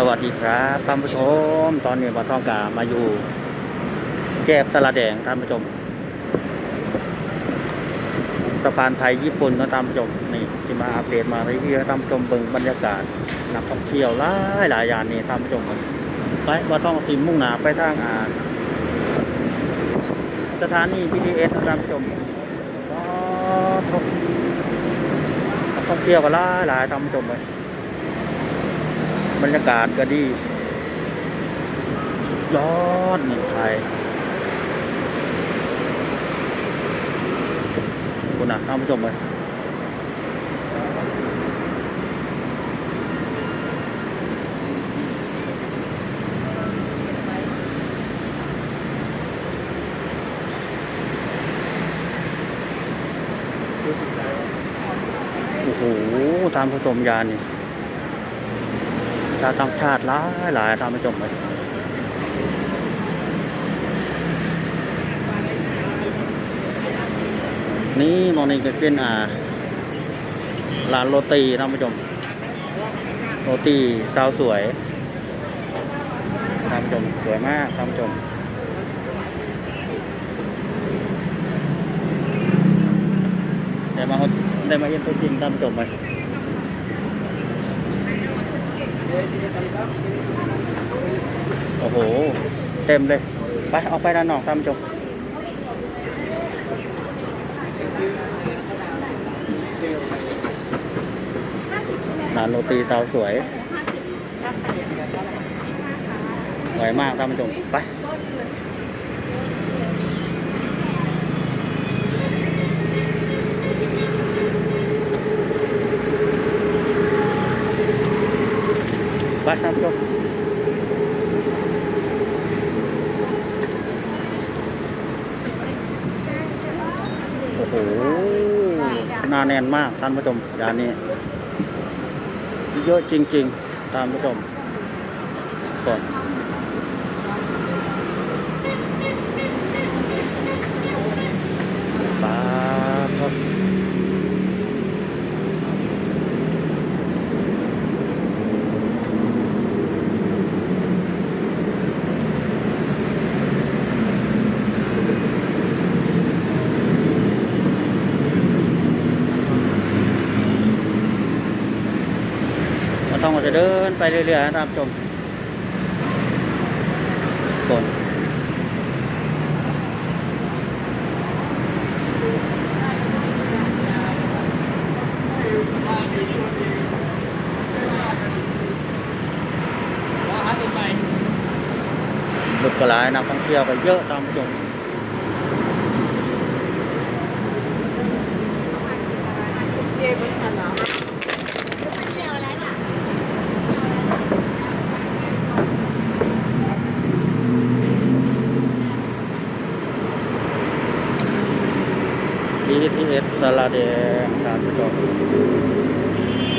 สวัสดีครับท่านผู้ชม ตอนนี้มาท่องกามาอยู่ แยกสระแดงท่านผู้ชมสะพานไทยญี่ปุ่นนะท่านผู้ชมนี่ที่มาอัปเดตมาเรื่อยๆท่านผู้ชมเบิ่งบรรยากาศนักท่องเที่ยวหลายหลายอย่างนี่ท่านผู้ชมไปมาท่องสิมุ่งหนาไปทางอ่าสถานี BTS นะท่านผู้ชมก็ท่องนักท่องเที่ยวก็หลายหลายท่านผู้ชมเลย รรยากาศก็ดีสุดยอดเมืองไทยคุณนะท่านผู้ชมเลยโอ้โหท่านผู้ชมยานี่าวต่างชาติหลายหลายท่านผู้ชมเลยนี่มองนี่ก็เป็นอ่าร้านโรตีท่านผู้ชมโรตีสาวสวยท่านผู้ชมสวยมากท่านผู้ชมได้มาได้มาเห็นตัวจริงท่านผู้ชมไหม โอ้โห เต็มเลย ไปออกไปด้านนอกตามจบร้านโรตีสาวสวยสวยมากท่านผู้ชมไป ไปท่านผู้ชมโอ้โหหนาแน่นมากท่านผู้ชมยานนี้ เยอะจริงๆท่านผู้ชมก่อนปาดครับเราต้อง จะเดินไปเรื่อยๆนะท่านผู้ชมก่อนรถกระไรนักท่องเที่ยวไปเยอะตามชม BTS ส ลาแดงท่านผู้ชม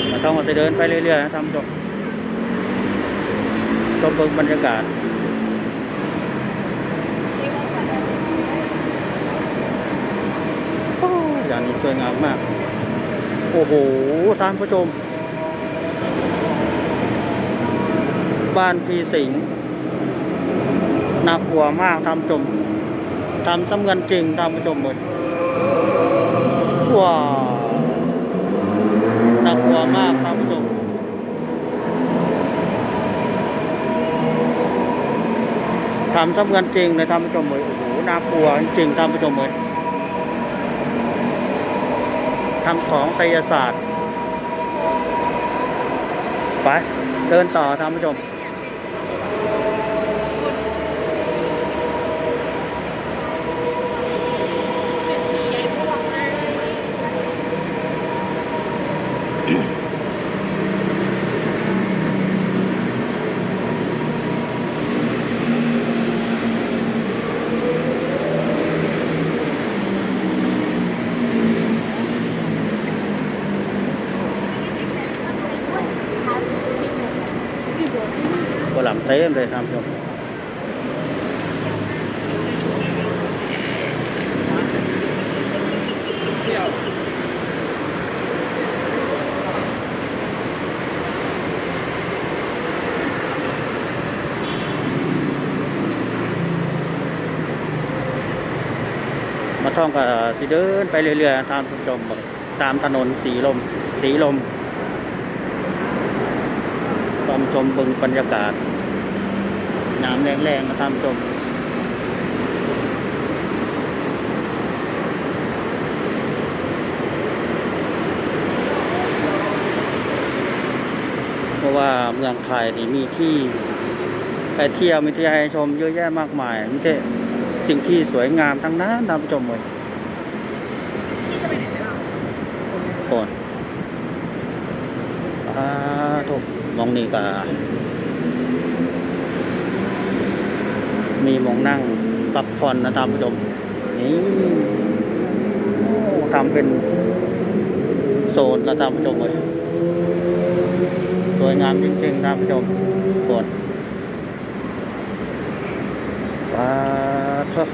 เราต้องมาเดินไปเรื่อยๆนะท่านผู้ชมชมเบิ่งบรรยากาศโอ้อย่างนี้สวยงามมาก โอ้โหท่านผู้ชม บ้านพีสิงห์น่ากลัวมากท่านผู้ชมทำสำเงินจริงท่านผู้ชมเลย ว้าวน่ากลัวมากท่านผู้ชมทำสำเงินจริงเลยท่านผู้ชมเลยโอ้โหน่ากลัวจริงท่านผู้ชมเลยทำของไสยศาสตร์ ไป เดินต่อท่านผู้ชม เต็มเลยครับชมมาท่องกับสีเดินไปเรื่อยๆตามชมตามถนนสีลม สีลมชมชมบึงบรรยากาศ น้ำแรงๆนะท่านผู้ชมเพราะว่าเมืองไทยนี่มีที่ไปเที่ยวมีที่ให้ชมเยอะแยะมากมายมีแต่สิ่งที่สวยงามทั้งนั้นท่านผู้ชมเลยพี่จะไปไหนไหมล่ะโอนอ่าถูกมองนี่ก็ มีมองนั่งพักผ่อนนะท่านผู้ชมนี่ทำเป็นโซนนะท่านผู้ชมเลยสวยงามจริงๆท่านผู้ชมโอนว้าเถอะ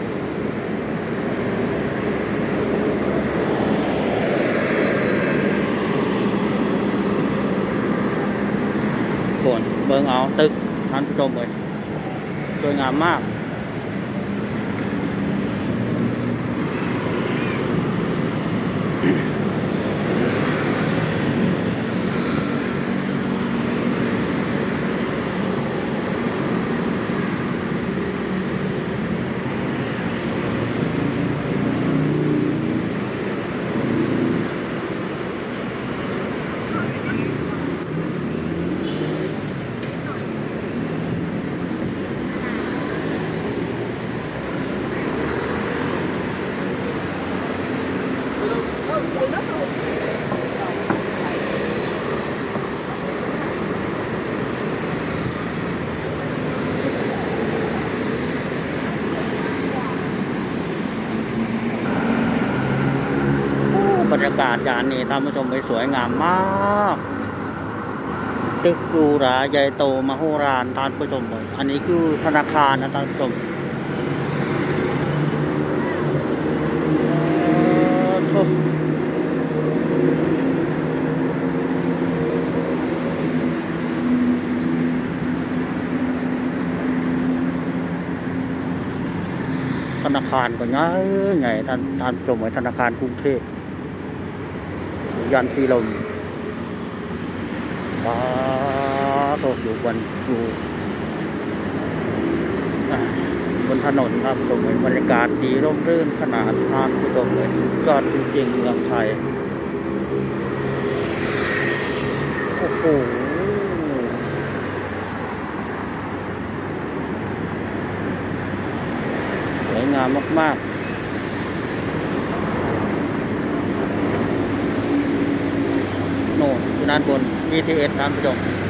โวนเบิ่งเอาตึกท่านผู้ชมเลยสวยงามมาก บรร ยากาศยานนี้ท่านผู้ชมไปสวยงามมาก ตึกหรูหราใหญ่โตมโหฬารท่านผู้ชมเลยอันนี้คือธนาคารนะท่านผู้ชมธนาคารก็ง่ายไงท่านท่านผู้ชมเลยธนาคารกรุงเทพ ยันสีลมว้าตกอยู่บนอยู่บนถนนครับตรงนี้บรรยากาศดีร่มรื่นขนาดทานผู้ชมเลยสุดยอดจริงๆเมืองไทย โอ้โหสวยงามมาก ๆ โน่นอยู่ ด้านบน BTS ท่านผู้ชม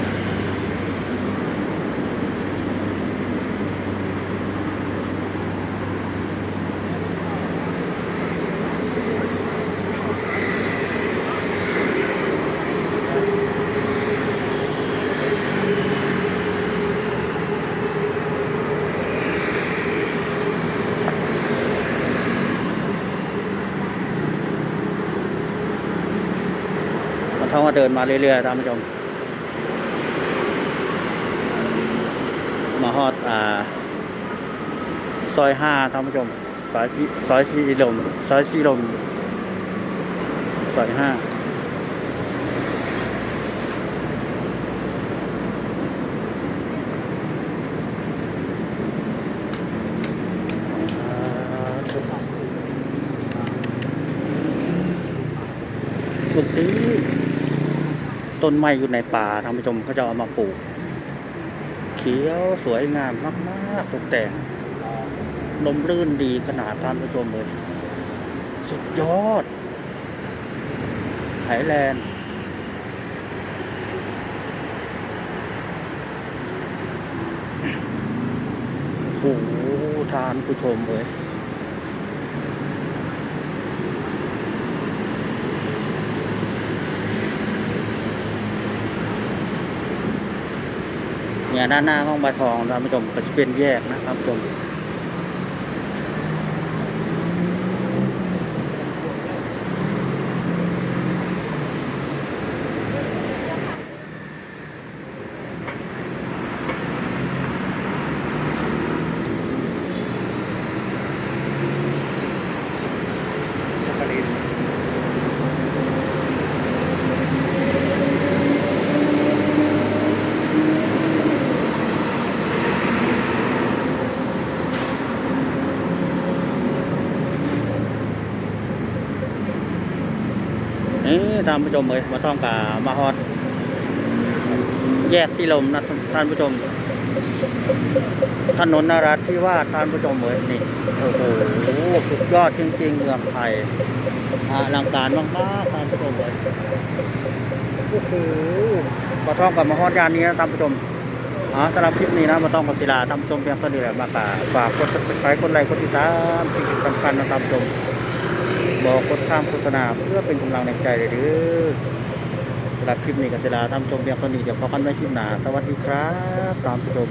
มันท้องมาเดินมาเรื่อยๆท่านผู้ชม มาฮอดอ่า ซอยห้าท่านผู้ชม ซอยชีซอยชีลม ซอยชีลม ซอยห้าอ่าสุดที่ ต้นไม้อยู่ในป่าท่านผู้ชมเขาจะเอามาปลูก เขียวสวยงามมากๆตกแต่งลมรื่นดีขนาดท่านผู้ชมเลย สุดยอดไทยแลนด์โอ้โหทานผู้ชมเลย เนี่ยด้านหน้าห้องบาทองเราไปชมก็จะเป็นแยกนะครับผู้ชม นี่ท่านผู้ชมเลยมาต้องกามาฮอด แยกสีลมนะท่านผู้ชม ถนนนราธิวาสท่านผู้ชมเลยนี่โอ้โหสุดยอดจริงๆเมืองไทยอลังการมากๆท่านผู้ชมเลยโอ้โหมาต้องกับมาฮอดยานนี้นะท่านผู้ชมอ๋อสำหรับคลิปนี้นะมาต้องกับศิลาท่านผู้ชมเพียงเท่านี้แหละมากราฝากกดติดตามกดไลค์กดติดตามสิ่งที่สำคัญนะท่านผู้ชม บอกกดข้ามโฆษณาเพื่อเป็นกำลังในใจเลยด้อสำหรับคลิปนี้กับศิลาทำชมเพียงตอนนี้เดี๋ยวพอกันไว้คลิปหน้า สวัสดีครับ ตามชม